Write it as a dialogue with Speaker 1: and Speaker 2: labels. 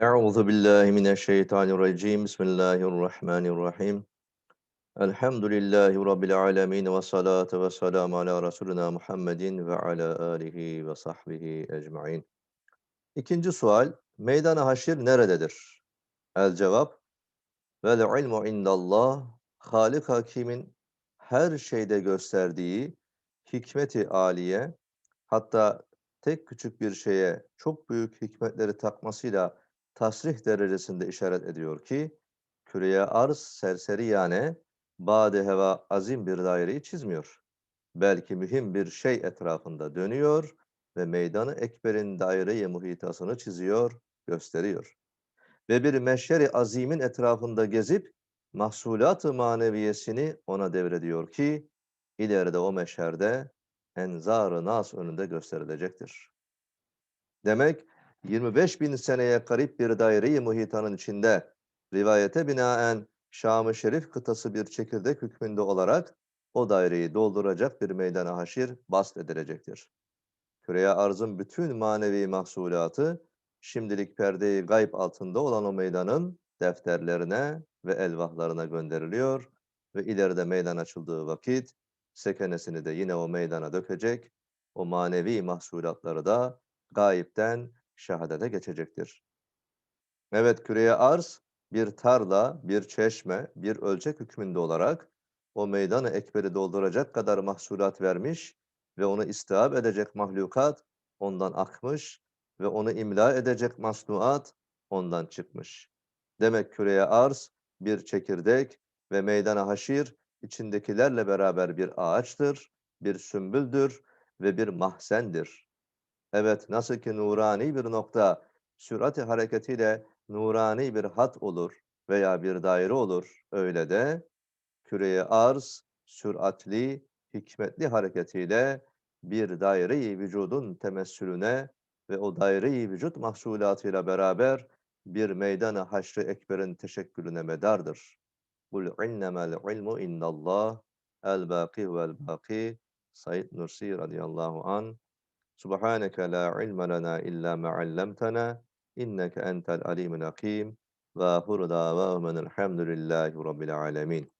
Speaker 1: Euzu billahi mineşşeytanirracim. Bismillahirrahmanirrahim. Elhamdülillahi rabbil alamin ve salatu vesselamü ala resulina Muhammedin ve ala alihi ve sahbihi ecmaîn. İkinci sual, meydan-ı haşir nerededir? El cevap, vel ilmu indallah, Halik Hakim'in her şeyde gösterdiği hikmeti aliye, hatta tek küçük bir şeye çok büyük hikmetleri takmasıyla tasrih derecesinde işaret ediyor ki, küreye arz serseri yani bade heva azim bir daireyi çizmiyor. Belki mühim bir şey etrafında dönüyor ve meydanı ekberin daire-i muhitasını çiziyor, gösteriyor. Ve bir meşheri azimin etrafında gezip mahsulat-ı maneviyesini ona devrediyor ki, ileride o meşherde enzar-ı nas önünde gösterilecektir. Demek 25 bin seneye garip bir daire-i muhitanın içinde rivayete binaen Şam-ı Şerif kıtası bir çekirdek hükmünde olarak o daireyi dolduracak bir meydana haşir bast edilecektir. Küreye arzın bütün manevi mahsulatı şimdilik perdeyi gayb altında olan o meydanın defterlerine ve elvahlarına gönderiliyor ve ileride meydan açıldığı vakit sekenesini de yine o meydana dökecek, o manevi mahsulatları da gayipten şehadete geçecektir. Evet küreye arz bir tarla, bir çeşme, bir ölçek hükmünde olarak o meydanı ekberi dolduracak kadar mahsulat vermiş ve onu istihab edecek mahlukat ondan akmış ve onu imla edecek masnuat ondan çıkmış. Demek küreye arz bir çekirdek ve meydana haşir içindekilerle beraber bir ağaçtır, bir sümbüldür ve bir mahzendir. Evet, nasıl ki nurani bir nokta sürat-i hareketiyle nurani bir hat olur veya bir daire olur, öyle de küreye arz süratli, hikmetli hareketiyle bir daire-i vücudun temessülüne ve o daire-i vücut mahsulatıyla beraber bir meydan-ı haşr-ı ekberin teşekkülüne medardır. Kul innemel ilmu indallah el-bâki vel-bâki Said Nursi radıyallahu an سبحانك لا علم لنا إلا ما علمتنا إنك أنت العليم الحكيم. وآخر دعواهم الحمد لله رب العالمين.